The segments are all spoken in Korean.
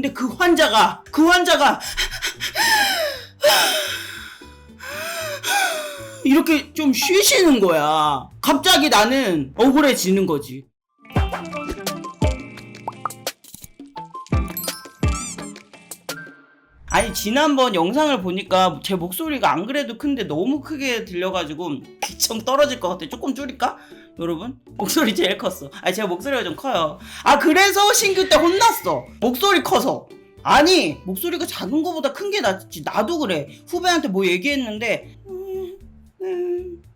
근데 그 환자가 그 환자가 이렇게 좀 쉬시는 거야. 갑자기 나는 억울해지는 거지. 아니 지난번 영상을 보니까 제 목소리가 안 그래도 큰데 너무 크게 들려가지고 귀청 떨어질 것 같아. 조금 줄일까? 여러분 목소리 제일 컸어. 아니 제가 목소리가 좀 커요. 아 그래서 신규 때 혼났어. 목소리 커서. 아니 목소리가 작은 거보다 큰 게 낫지. 나도 그래. 후배한테 뭐 얘기했는데 음, 음,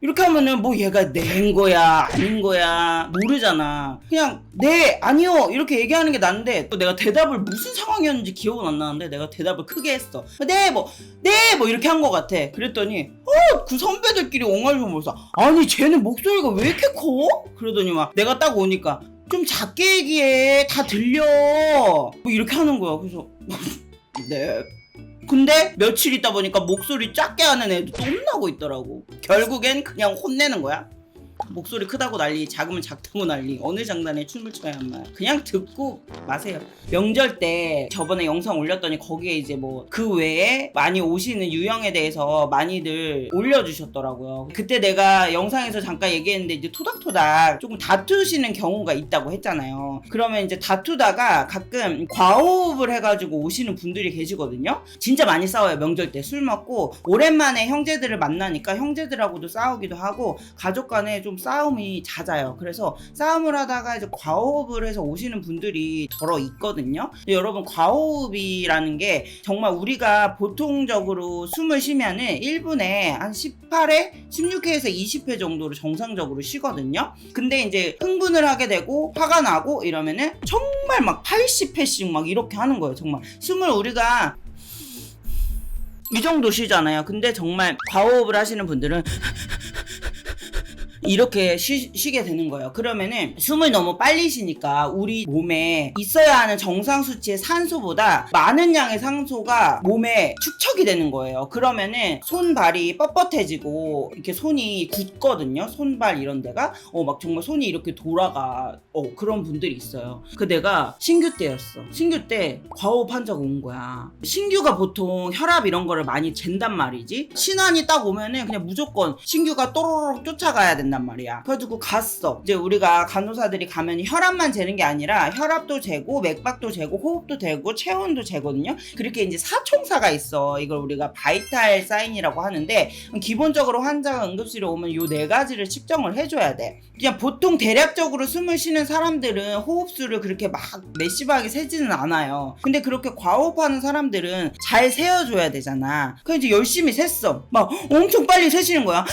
이렇게 하면은 뭐 얘가 낸 거야 아닌 거야 모르잖아. 그냥 네 아니요 이렇게 얘기하는 게 낫는데 또 내가 대답을 무슨 상황이었는지 기억은 안 나는데 내가 대답을 크게 했어. 네뭐네뭐 이렇게 한 것 같아. 그랬더니 어 그 선배들끼리 옹알종몰서 아니 쟤는 목소리가 왜 이렇게 커? 그러더니 막 내가 딱 오니까 좀 작게 얘기해 다 들려 뭐 이렇게 하는 거야. 그래서 네. 근데 며칠 있다 보니까 목소리 작게 하는 애도 또 혼나고 있더라고. 결국엔 그냥 혼내는 거야. 목소리 크다고 난리, 작으면 작다고 난리. 어느 장단에 춤을 춰야 한말. 그냥 듣고 마세요. 명절 때 저번에 영상 올렸더니 거기에 이제 뭐 그 외에 많이 오시는 유형에 대해서 많이들 올려주셨더라고요. 그때 내가 영상에서 잠깐 얘기했는데 이제 토닥토닥 조금 다투시는 경우가 있다고 했잖아요. 그러면 이제 다투다가 가끔 과호흡을 해가지고 오시는 분들이 계시거든요. 진짜 많이 싸워요. 명절 때 술 먹고 오랜만에 형제들을 만나니까 형제들하고도 싸우기도 하고 가족 간에 좀 싸움이 잦아요. 그래서 싸움을 하다가 이제 과호흡을 해서 오시는 분들이 더러 있거든요. 여러분 과호흡이라는 게 정말 우리가 보통적으로 숨을 쉬면은 1분에 한 18회, 16회에서 20회 정도로 정상적으로 쉬거든요. 근데 이제 흥분을 하게 되고 화가 나고 이러면은 정말 막 80회씩 막 이렇게 하는 거예요. 정말 숨을 우리가 이 정도 쉬잖아요. 근데 정말 과호흡을 하시는 분들은 이렇게 쉬, 쉬게 되는 거예요. 그러면은 숨을 너무 빨리 쉬니까 우리 몸에 있어야 하는 정상 수치의 산소보다 많은 양의 산소가 몸에 축적이 되는 거예요. 그러면은 손 발이 뻣뻣해지고 이렇게 손이 굳거든요. 손발 이런 데가 어 막 정말 손이 이렇게 돌아가 어 그런 분들이 있어요. 그 내가 신규 때였어. 신규 때 과호흡 환자가 온 거야. 신규가 보통 혈압 이런 거를 많이 잰단 말이지. 신환이 딱 오면은 그냥 무조건 신규가 또로록 쫓아가야 된단 말이야. 그래가지고 갔어. 이제 우리가 간호사들이 가면 혈압만 재는 게 아니라 혈압도 재고 맥박도 재고 호흡도 재고 체온도 재거든요. 그렇게 이제 사총사가 있어. 이걸 우리가 바이탈 사인이라고 하는데 기본적으로 환자가 응급실에 오면 요 네 가지를 측정을 해줘야 돼. 그냥 보통 대략적으로 숨을 쉬는 사람들은 호흡수를 그렇게 막 메시하게 세지는 않아요. 근데 그렇게 과호흡하는 사람들은 잘 세어줘야 되잖아. 그래서 이제 열심히 셌어. 막 엄청 빨리 세시는 거야.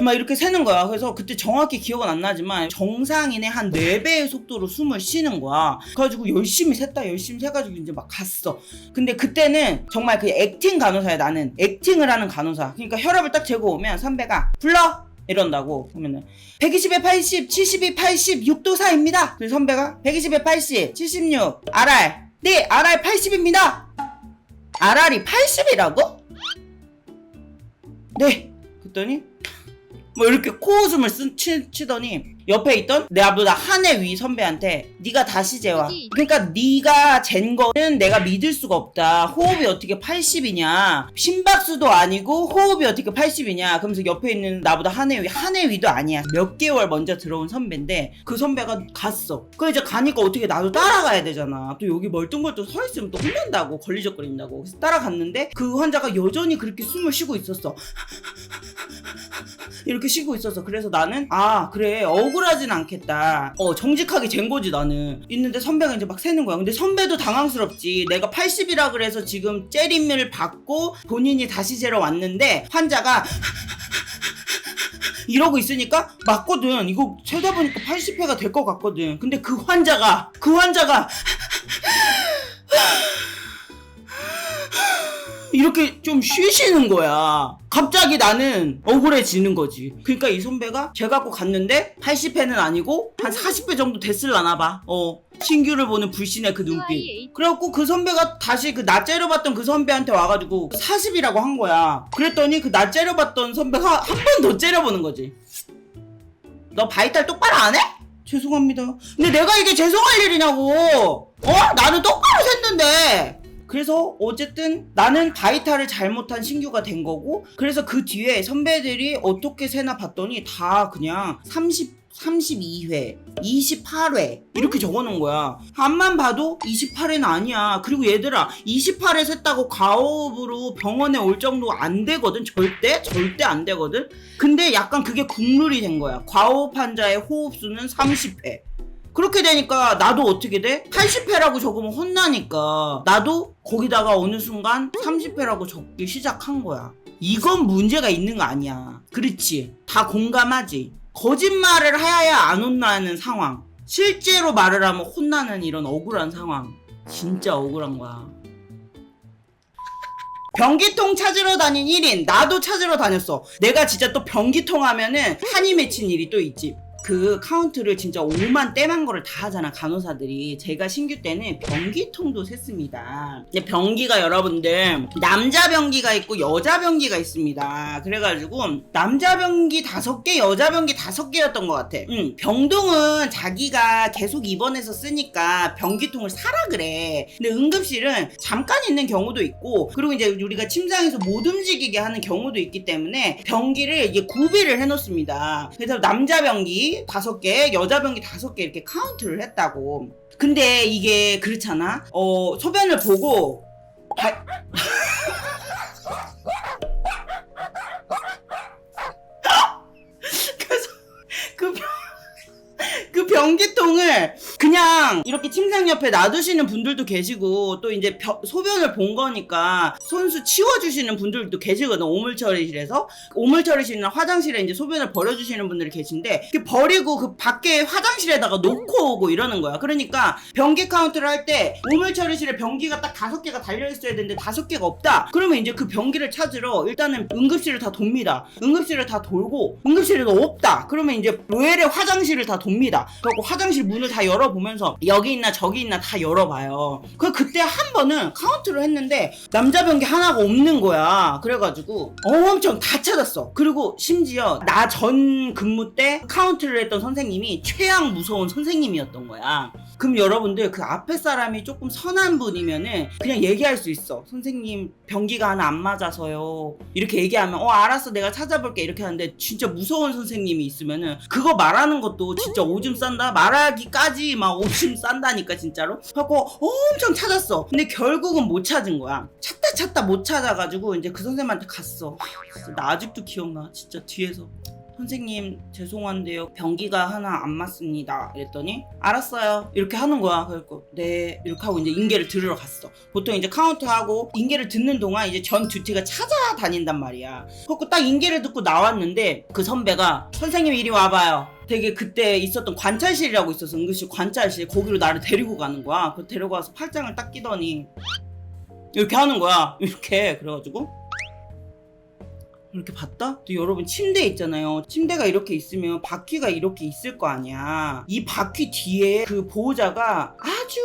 막 이렇게 세는 거야. 그래서 그때 정확히 기억은 안 나지만 정상인의 한 4배의 속도로 숨을 쉬는 거야. 그래가지고 열심히 샜다 열심히 세가지고 이제 막 갔어. 근데 그때는 정말 그 액팅 간호사야 나는. 액팅을 하는 간호사. 그러니까 혈압을 딱 재고 오면 선배가 불러! 이런다고 그러면은 120에 80, 72, 80, 6도 사입니다. 그래서 선배가 120에 80, 76, RR. 네, RR 80입니다. RR이 80이라고? 네. 그랬더니 뭐 이렇게 코웃음을 쓰, 치, 치더니 옆에 있던 내보다 한 해 위 선배한테 네가 다시 재와 그러니까 네가 잰 거는 내가 믿을 수가 없다. 호흡이 어떻게 80이냐. 심박수도 아니고 호흡이 어떻게 80이냐. 그러면서 옆에 있는 나보다 한 해 위 한 해 위도 아니야. 몇 개월 먼저 들어온 선배인데 그 선배가 갔어. 그 이제 가니까 어떻게 나도 따라가야 되잖아. 또 여기 멀뚱멀뚱 서 있으면 또 혼난다고 걸리적거린다고. 그래서 따라갔는데 그 환자가 여전히 그렇게 숨을 쉬고 있었어 이렇게 쉬고 있었어. 그래서 나는 아 그래 억울하진 않겠다. 어 정직하게 잰 거지 나는. 있는데 선배가 이제 막 세는 거야. 근데 선배도 당황스럽지. 내가 80이라 그래서 지금 째림을 받고 본인이 다시 재러 왔는데 환자가 이러고 있으니까 맞거든. 이거 세다 보니까 80회가 될 것 같거든. 근데 그 환자가 그 환자가 이렇게 좀 쉬시는 거야. 갑자기 나는 억울해지는 거지. 그러니까 이 선배가 쟤 갖고 갔는데 80회는 아니고 한 40회 정도 됐을라나 봐. 어. 신규를 보는 불신의 그 눈빛. 그래갖고 그 선배가 다시 그 나 째려봤던 그 선배한테 와가지고 40이라고 한 거야. 그랬더니 그 나 째려봤던 선배가 한 번 더 째려보는 거지. 너 바이탈 똑바로 안 해? 죄송합니다. 근데 내가 이게 죄송할 일이냐고. 어? 나는 똑바로 그래서 어쨌든 나는 바이탈을 잘못한 신규가 된 거고 그래서 그 뒤에 선배들이 어떻게 세나 봤더니 다 그냥 30 32회, 28회 이렇게 적어놓은 거야. 앞만 봐도 28회는 아니야. 그리고 얘들아 28회 셌다고 가업으로 병원에 올 정도 안 되거든. 절대 절대 안 되거든. 근데 약간 그게 국룰이 된 거야. 과호흡 환자의 호흡수는 30회. 그렇게 되니까 나도 어떻게 돼? 80회라고 적으면 혼나니까 나도 거기다가 어느 순간 30회라고 적기 시작한 거야. 이건 문제가 있는 거 아니야. 그렇지. 다 공감하지. 거짓말을 해야 안 혼나는 상황. 실제로 말을 하면 혼나는 이런 억울한 상황. 진짜 억울한 거야. 변기통 찾으러 다닌 1인 나도 찾으러 다녔어 내가 진짜 또 변기통 하면은 한이 맺힌 일이 또 있지 그 카운트를 진짜 5만 떼만 거를 다 하잖아 간호사들이. 제가 신규 때는 변기통도 셌습니다. 근데 변기가 여러분들 남자 변기가 있고 여자 변기가 있습니다. 그래가지고 남자 변기 다섯 개 여자 변기 다섯 개였던 것 같아. 응, 병동은 자기가 계속 입원해서 쓰니까 변기통을 사라 그래. 근데 응급실은 잠깐 있는 경우도 있고 그리고 이제 우리가 침상에서 못 움직이게 하는 경우도 있기 때문에 변기를 이게 구비를 해놓습니다. 그래서 남자 변기 다섯 개 여자 변기 다섯 개 이렇게 카운트를 했다고. 근데 이게 그렇잖아? 어 소변을 보고 발- 변기통을 그냥 이렇게 침상 옆에 놔두시는 분들도 계시고 또 이제 벼- 소변을 본 거니까 손수 치워주시는 분들도 계시거든 오물 처리실에서. 오물 처리실이나 화장실에 이제 소변을 버려주시는 분들이 계신데 이렇게 버리고 그 밖에 화장실에다가 놓고 오고 이러는 거야. 그러니까 변기 카운트를 할 때 오물 처리실에 변기가 딱 다섯 개가 달려 있어야 되는데 다섯 개가 없다. 그러면 이제 그 변기를 찾으러 일단은 응급실을 다 돕니다. 응급실을 다 돌고 응급실에도 없다. 그러면 이제 외래 화장실을 다 돕니다 그리고 화장실 문을 다 열어보면서 여기 있나 저기 있나 다 열어봐요. 그 그때 한 번은 카운트를 했는데 남자 변기 하나가 없는 거야. 그래가지고 엄청 다 찾았어. 그리고 심지어 나 전 근무 때 카운트를 했던 선생님이 최악 무서운 선생님이었던 거야. 그럼 여러분들 그 앞에 사람이 조금 선한 분이면은 그냥 얘기할 수 있어. 선생님 변기가 하나 안 맞아서요. 이렇게 얘기하면 어 알았어 내가 찾아볼게 이렇게 하는데 진짜 무서운 선생님이 있으면은 그거 말하는 것도 진짜 오줌 싼다 말하기까지 막 오줌 싼다니까 진짜로. 하고 엄청 찾았어. 근데 결국은 못 찾은 거야. 찾다 찾다 못 찾아가지고 이제 그 선생님한테 갔어. 나 아직도 기억나. 진짜 뒤에서. 선생님 죄송한데요. 변기가 하나 안 맞습니다. 이랬더니 알았어요. 이렇게 하는 거야. 그래서 네. 이렇게 하고 이제 인계를 들으러 갔어. 보통 이제 카운트하고 인계를 듣는 동안 이제 전 듀티가 찾아다닌단 말이야. 그래서 딱 인계를 듣고 나왔는데 그 선배가 선생님 이리 와봐요. 되게 그때 있었던 관찰실이라고 있었어. 응급실 관찰실. 거기로 나를 데리고 가는 거야. 그 데려가서 팔짱을 딱 끼더니 이렇게 하는 거야. 이렇게. 그래가지고 이렇게 봤다? 또 여러분 침대 있잖아요. 침대가 이렇게 있으면 바퀴가 이렇게 있을 거 아니야. 이 바퀴 뒤에 그 보호자가 아주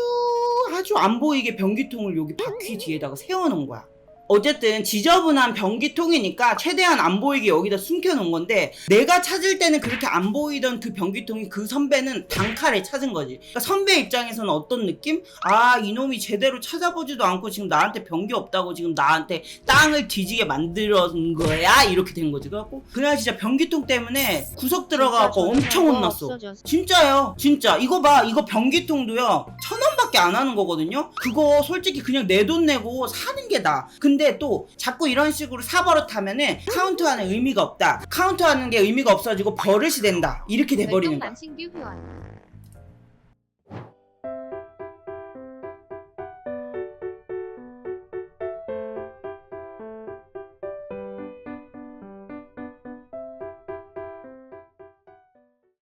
아주 안 보이게 변기통을 여기 바퀴 뒤에다가 세워놓은 거야. 어쨌든 지저분한 변기통이니까 최대한 안 보이게 여기다 숨겨놓은 건데 내가 찾을 때는 그렇게 안 보이던 그 변기통이 그 선배는 단칼에 찾은 거지. 그러니까 선배 입장에서는 어떤 느낌? 아 이놈이 제대로 찾아보지도 않고 지금 나한테 변기 없다고 지금 나한테 땅을 뒤지게 만들어준 거야? 이렇게 된 거지. 그래갖고 그날 진짜 변기통 때문에 구석 들어가갖고 엄청 혼났어. 진짜요. 진짜. 이거 봐. 이거 변기통도요. 천 원밖에 안 하는 거거든요. 그거 솔직히 그냥 내 돈 내고 사는 게 나아 근데 또 자꾸 이런 식으로 사버릇하면은 카운트하는 의미가 없다. 카운트하는 게 의미가 없어지고 버릇이 된다. 이렇게 돼버리는 거야. 만신규 회원